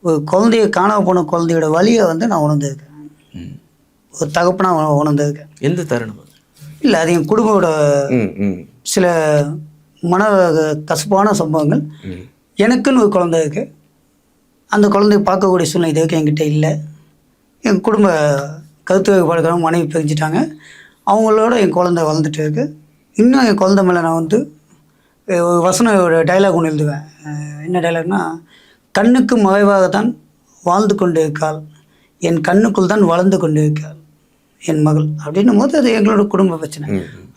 ஒரு குழந்தைய காணாம போன குழந்தையோட வலியை வந்து நான் உணர்ந்திருக்கேன். ஒரு தகப்பனா உண- உணர்ந்திருக்கேன். எந்த தருணம்? இல்லை அது என் குடும்பத்தோட சில மன கசப்பான சம்பவங்கள். எனக்குன்னு ஒரு குழந்தை இருக்கு. அந்த குழந்தைய பார்க்கக்கூடிய சூழ்நிலை இது வரைக்கும் என்கிட்ட இல்லை. என் குடும்ப கருத்து வேறுபாடுகளும் மனைவி பிரிஞ்சிட்டாங்க. அவங்களோட என் குழந்தை வளர்ந்துட்டு இருக்கு. இன்னும் என் குழந்தை மேலே நான் வந்து ஒரு வசனம் ஒரு டைலாக் ஒன்று எழுதுவேன். என்ன டைலாக்னா கண்ணுக்கு மறைவாகத்தான் வாழ்ந்து கொண்டு இருக்காள் என் கண்ணுக்குள் தான் வளர்ந்து கொண்டு இருக்காள் என் மகள். அப்படின்னும் போது அது எங்களோட குடும்ப பிரச்சனை.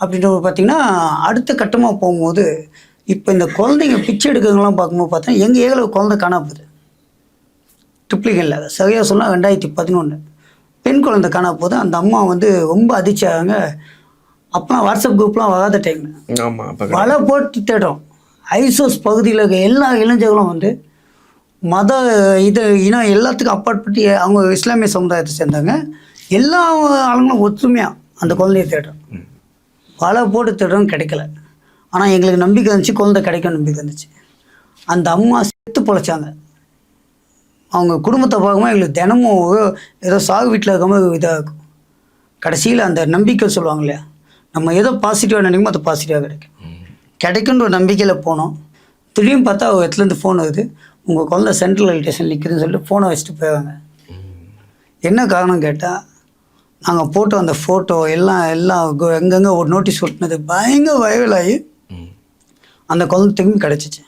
அப்படின்ற பார்த்தீங்கன்னா அடுத்த கட்டமாக போகும்போது இப்போ இந்த குழந்தைங்க பிச்சை எடுக்கிறவங்களாம் பார்க்கும்போது பார்த்தா எங்கள் ஏரியாவில் குழந்தை காணாப்புது ட்ரிப்ளிகனில் சரியாக சொன்னால் ரெண்டாயிரத்தி பதினொன்று பெண் குழந்தை காணாப்போது அந்த அம்மா வந்து ரொம்ப அதிர்ச்சி ஆகாங்க. அப்போலாம் வாட்ஸ்அப் குரூப்லாம் வராத டைம் வலை போட்டு தேடுறோம். ஐசோஸ் பகுதியில் இருக்க எல்லா இளைஞர்களும் வந்து மத இது இனம் எல்லாத்துக்கும் அப்பாற்பட்டு அவங்க இஸ்லாமிய சமுதாயத்தை சேர்ந்தாங்க எல்லா ஆளுங்களும் ஒற்றுமையாக அந்த குழந்தைய தேடுறோம். பல வலை போட்டு தேடுறோம் கிடைக்கல. ஆனால் எங்களுக்கு நம்பிக்கை இருந்துச்சு குழந்தை கிடைக்கும் நம்பிக்கை இருந்துச்சு அந்த அம்மா செத்து பொழைச்சாங்க. அவங்க குடும்பத்தை பார்க்கும்போது எங்களுக்கு தினமும் ஏதோ- சாகு வீட்டில் இருக்கும்போது இதாக இருக்கும். கடைசியில் அந்த நம்பிக்கை சொல்லுவாங்க இல்லையா? நம்ம ஏதோ பாசிட்டிவாக நினைக்கமோ அது பாசிட்டிவாக கிடைக்கும். கிடைக்குன்ற ஒரு நம்பிக்கையில் போனோம். திடீர்னு பார்த்தா அவங்க இடத்துலேருந்து ஃபோன் வருது. உங்கள் குழந்தை சென்ட்ரல் ரயில் ஸ்டேஷன் சொல்லிட்டு ஃபோனை வச்சுட்டு போயிடுவாங்க. என்ன காரணம் கேட்டால் நாங்கள் போட்டோ அந்த ஃபோட்டோ எல்லாம் எல்லாம் எங்கெங்கே ஒரு நோட்டீஸ் ஒட்டினது பயங்கர வைரல் ஆகி அந்த குழந்தை திரும்பி கிடச்சிச்சு.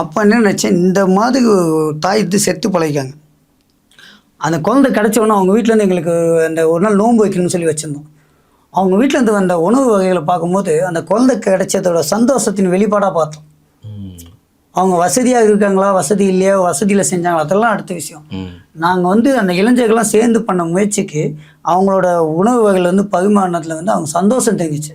அப்போ என்ன நினச்சேன் இந்த மாதிரி தாய் இது செத்து பழகிக்காங்க அந்த குழந்தை கிடச்ச உடனே அவங்க வீட்டிலேருந்து எங்களுக்கு அந்த ஒரு நாள் நோன்பு வைக்கணும்னு சொல்லி வச்சுருந்தோம். அவங்க வீட்டிலேருந்து வந்த உணவு வகைகளை பார்க்கும்போது அந்த குழந்தை கிடைச்சதோட சந்தோஷத்தின் வெளிப்பாடாக பார்த்தோம். அவங்க வசதியாக இருக்காங்களா வசதி இல்லையா வசதியில் செஞ்சாங்களா அதெல்லாம் அடுத்த விஷயம். நாங்கள் வந்து அந்த இளைஞர்கள்லாம் சேர்ந்து பண்ண முயற்சிக்கு அவங்களோட உணவு வகைகள் வந்து பரிமாறினத்தில் வந்து அவங்க சந்தோஷம் தெரிஞ்சிச்சு